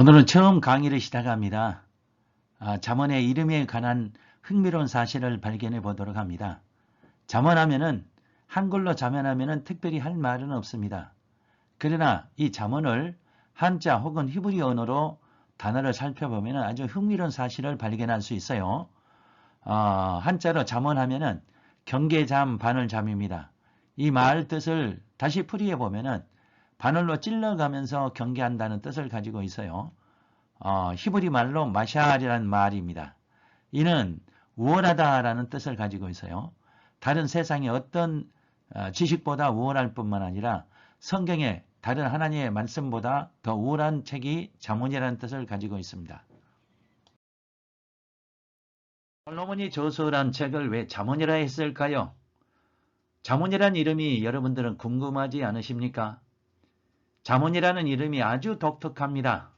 오늘은 처음 강의를 시작합니다. 아, 잠언의 이름에 관한 흥미로운 사실을 발견해 보도록 합니다. 잠언하면은 한글로 자면하면은 특별히 할 말은 없습니다. 그러나 이 잠언을 한자 혹은 히브리 언어로 단어를 살펴보면 아주 흥미로운 사실을 발견할 수 있어요. 어, 한자로 잠언하면은 경계잠 바늘잠입니다. 이 말 뜻을 다시 풀이해 보면은 바늘로 찔러가면서 경계한다는 뜻을 가지고 있어요. 어, 히브리 말로 마샬이라는 말입니다. 이는 우월하다라는 뜻을 가지고 있어요. 다른 세상의 어떤 어, 지식보다 우월할 뿐만 아니라 성경의 다른 하나님의 말씀보다 더 우월한 책이 자문이라는 뜻을 가지고 있습니다. 솔로몬이 저서란 책을 왜 자문이라 했을까요? 자문이란 이름이 여러분들은 궁금하지 않으십니까? 자문이라는 이름이 아주 독특합니다.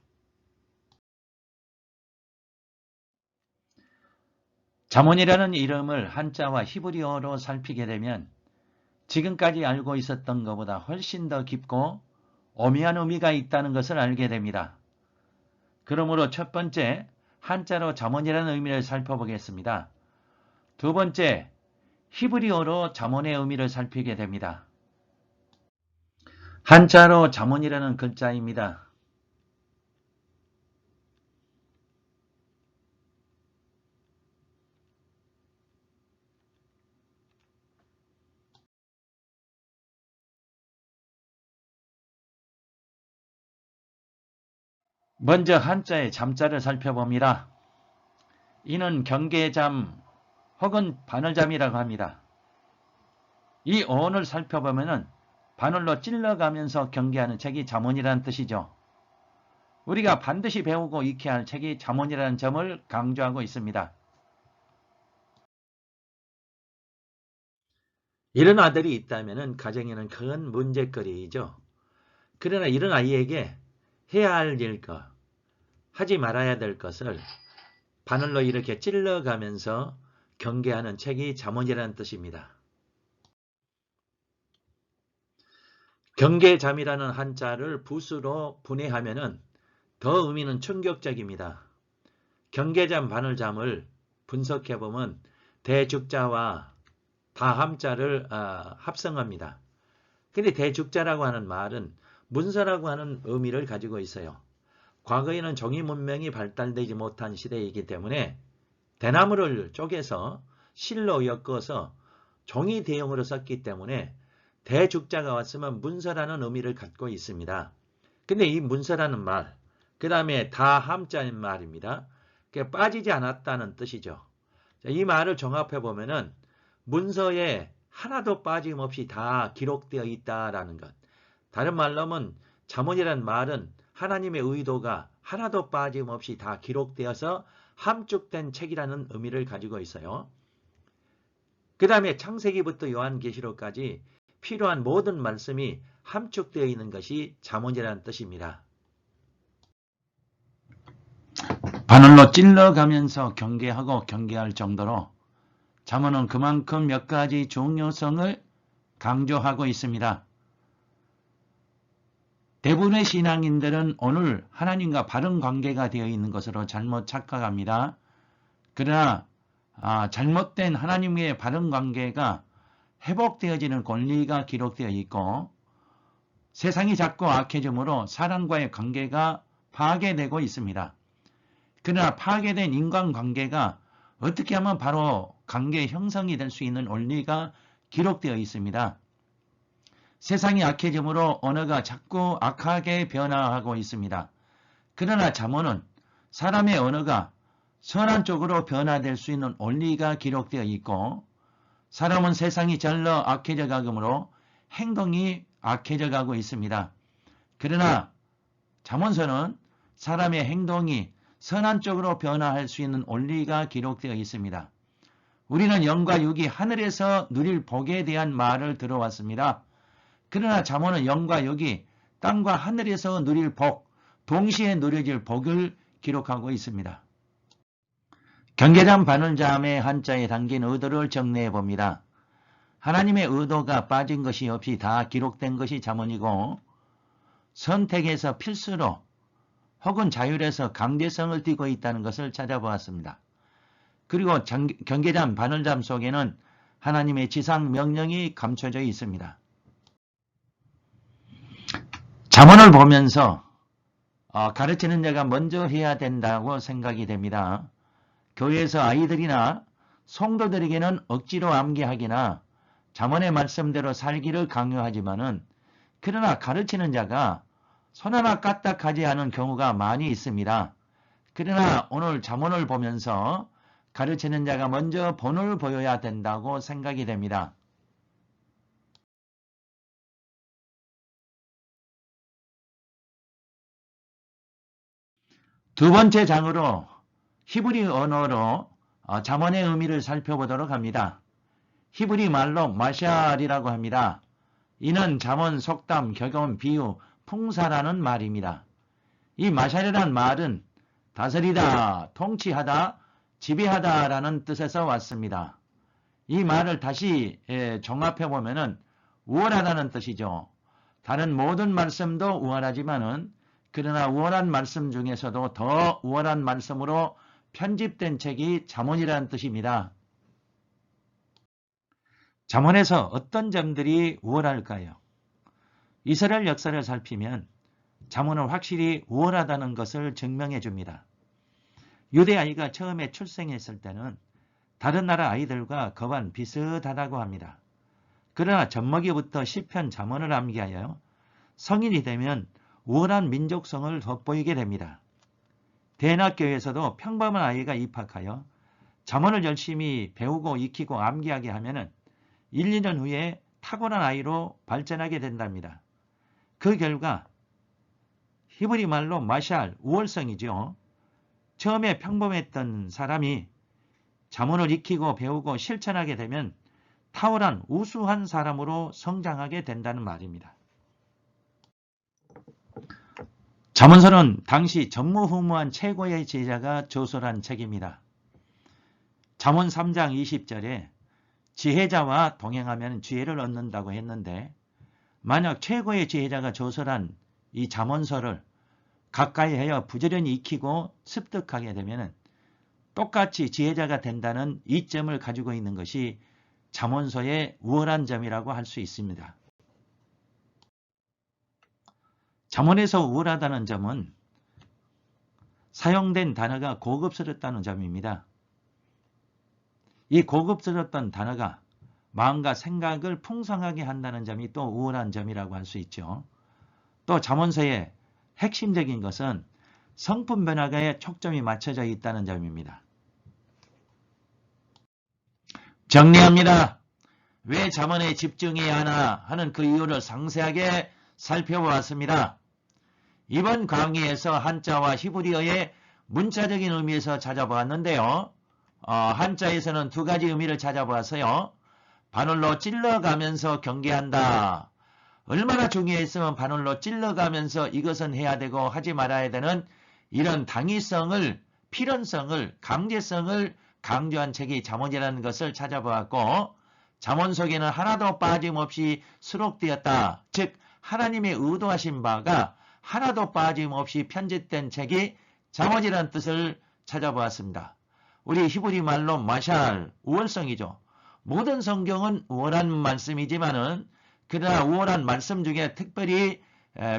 자문이라는 이름을 한자와 히브리어로 살피게 되면 지금까지 알고 있었던 것보다 훨씬 더 깊고 오미한 의미가 있다는 것을 알게 됩니다. 그러므로 첫 번째 한자로 자문이라는 의미를 살펴보겠습니다. 두 번째 히브리어로 자문의 의미를 살피게 됩니다. 한자로 자문이라는 글자입니다. 먼저 한자의 잠자를 살펴봅니다. 이는 경계잠 혹은 바늘잠이라고 합니다. 이 어원을 살펴보면 바늘로 찔러가면서 경계하는 책이 잠언이라는 뜻이죠. 우리가 반드시 배우고 익혀야 할 책이 잠언이라는 점을 강조하고 있습니다. 이런 아들이 있다면 가정에는 큰 문제거리이죠. 그러나 이런 아이에게 해야 할 일과 하지 말아야 될 것을 바늘로 이렇게 찔러가면서 경계하는 책이 잠언이라는 뜻입니다. 경계잠이라는 한자를 붓으로 분해하면 더 의미는 충격적입니다. 경계잠 바늘잠을 분석해보면 대죽자와 다함자를 아, 합성합니다. 근데 대죽자라고 하는 말은 문서라고 하는 의미를 가지고 있어요. 과거에는 종이 문명이 발달되지 못한 시대이기 때문에 대나무를 쪼개서 실로 엮어서 종이 대용으로 썼기 때문에 대죽자가 왔으면 문서라는 의미를 갖고 있습니다. 근데 이 문서라는 말, 그 다음에 다 함자인 말입니다. 그게 빠지지 않았다는 뜻이죠. 이 말을 종합해 보면은 문서에 하나도 빠짐없이 다 기록되어 있다라는 것. 다른 말로 하면 자문이라는 말은 하나님의 의도가 하나도 빠짐없이 다 기록되어서 함축된 책이라는 의미를 가지고 있어요. 그 다음에 창세기부터 요한계시록까지 필요한 모든 말씀이 함축되어 있는 것이 자문이라는 뜻입니다. 바늘로 찔러가면서 경계하고 경계할 정도로 자문은 그만큼 몇 가지 중요성을 강조하고 있습니다. 대부분의 신앙인들은 오늘 하나님과 바른 관계가 되어 있는 것으로 잘못 착각합니다. 그러나 아, 잘못된 하나님과의 바른 관계가 회복되어지는 권리가 기록되어 있고 세상이 자꾸 악해짐으로 사람과의 관계가 파괴되고 있습니다. 그러나 파괴된 인간관계가 어떻게 하면 바로 관계 형성이 될 수 있는 원리가 기록되어 있습니다. 세상이 악해짐으로 언어가 자꾸 악하게 변화하고 있습니다. 그러나 잠언은 사람의 언어가 선한 쪽으로 변화될 수 있는 원리가 기록되어 있고 사람은 세상이 절로 악해져 가므로 행동이 악해져 가고 있습니다. 그러나 잠언서는 사람의 행동이 선한 쪽으로 변화할 수 있는 원리가 기록되어 있습니다. 우리는 영과 육이 하늘에서 누릴 복에 대한 말을 들어왔습니다. 그러나 잠언은 영과 육이 땅과 하늘에서 누릴 복, 동시에 누려질 복을 기록하고 있습니다. 경계장 바늘잠의 한자에 담긴 의도를 정리해 봅니다. 하나님의 의도가 빠진 것이 없이 다 기록된 것이 잠언이고 선택에서 필수로 혹은 자율에서 강제성을 띠고 있다는 것을 찾아보았습니다. 그리고 정- 경계잠, 바늘잠 속에는 하나님의 지상 명령이 감춰져 있습니다. 잠언을 보면서 어, 가르치는 자가 먼저 해야 된다고 생각이 됩니다. 교회에서 아이들이나 성도들에게는 억지로 암기하기나 잠언의 말씀대로 살기를 강요하지만은 그러나 가르치는 자가 손 하나 까딱하지 않은 경우가 많이 있습니다. 그러나 오늘 잠언을 보면서 가르치는 자가 먼저 본을 보여야 된다고 생각이 됩니다. 두 번째 장으로 히브리 언어로 어, 잠언의 의미를 살펴보도록 합니다. 히브리 말로 마샬이라고 합니다. 이는 잠언, 속담, 격언, 비유, 풍사라는 말입니다. 이 마샬이란 말은 다스리다, 통치하다, 지배하다라는 뜻에서 왔습니다. 이 말을 다시 예, 종합해 보면은 우월하다는 뜻이죠. 다른 모든 말씀도 우월하지만은 그러나 우월한 말씀 중에서도 더 우월한 말씀으로 편집된 책이 잠언이라는 뜻입니다. 잠언에서 어떤 점들이 우월할까요? 이스라엘 역사를 살피면 잠언은 확실히 우월하다는 것을 증명해 줍니다. 유대 아이가 처음에 출생했을 때는 다른 나라 아이들과 거반 비슷하다고 합니다. 그러나 젖먹이부터 시편 잠언을 암기하여 성인이 되면 우월한 민족성을 돋보이게 됩니다. 대낮교회에서도 평범한 아이가 입학하여 잠언을 열심히 배우고 익히고 암기하게 하면 1, 2년 후에 탁월한 아이로 발전하게 된답니다. 그 결과 히브리 말로 마샬, 우월성이죠. 처음에 평범했던 사람이 잠언을 익히고 배우고 실천하게 되면 탁월한 우수한 사람으로 성장하게 된다는 말입니다. 잠언서는 당시 전무후무한 최고의 제자가 조솔한 책입니다. 잠언 3장 20절에 지혜자와 동행하면 지혜를 얻는다고 했는데 만약 최고의 지혜자가 조솔한 이 잠언서를 가까이 하여 부지런히 익히고 습득하게 되면 똑같이 지혜자가 된다는 이점을 가지고 있는 것이 잠언서의 우월한 점이라고 할 수 있습니다. 잠언에서 우월하다는 점은 사용된 단어가 고급스럽다는 점입니다. 이 고급스럽던 단어가 마음과 생각을 풍성하게 한다는 점이 또 우월한 점이라고 할 수 있죠. 또 잠언서의 핵심적인 것은 성품 변화에 초점이 맞춰져 있다는 점입니다. 정리합니다. 왜 잠언에 집중해야 하나 하는 그 이유를 상세하게 살펴보았습니다. 이번 강의에서 한자와 히브리어의 문자적인 의미에서 찾아보았는데요. 어, 한자에서는 두 가지 의미를 찾아보았어요. 바늘로 찔러가면서 경계한다. 얼마나 중요했으면 바늘로 찔러가면서 이것은 해야 되고 하지 말아야 되는 이런 당위성을 필연성을 강제성을 강조한 책이 잠언이라는 것을 찾아보았고 잠언 속에는 하나도 빠짐없이 수록되었다. 즉 하나님의 의도하신 바가 하나도 빠짐없이 편집된 책이 잠언이라는 뜻을 찾아보았습니다. 우리 히브리 말로 마샬 우월성이죠. 모든 성경은 우월한 말씀이지만은 그러나 우월한 말씀 중에 특별히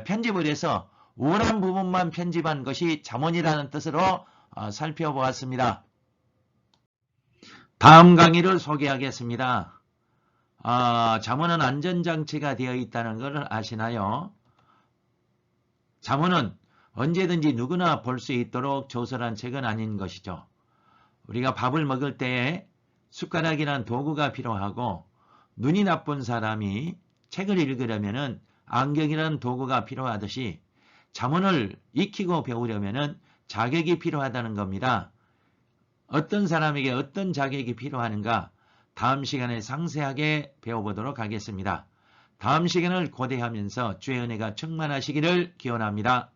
편집을 해서 우월한 부분만 편집한 것이 잠언이라는 뜻으로 어, 살펴보았습니다. 다음 강의를 소개하겠습니다. 아, 잠언은 안전장치가 되어 있다는 것을 아시나요? 잠언은 언제든지 누구나 볼 수 있도록 조설한 책은 아닌 것이죠. 우리가 밥을 먹을 때에 숟가락이란 도구가 필요하고 눈이 나쁜 사람이 책을 읽으려면 안경이라는 도구가 필요하듯이 잠언을 익히고 배우려면 자격이 필요하다는 겁니다. 어떤 사람에게 어떤 자격이 필요하는가 다음 시간에 상세하게 배워보도록 하겠습니다. 다음 시간을 고대하면서 주의 은혜가 충만하시기를 기원합니다.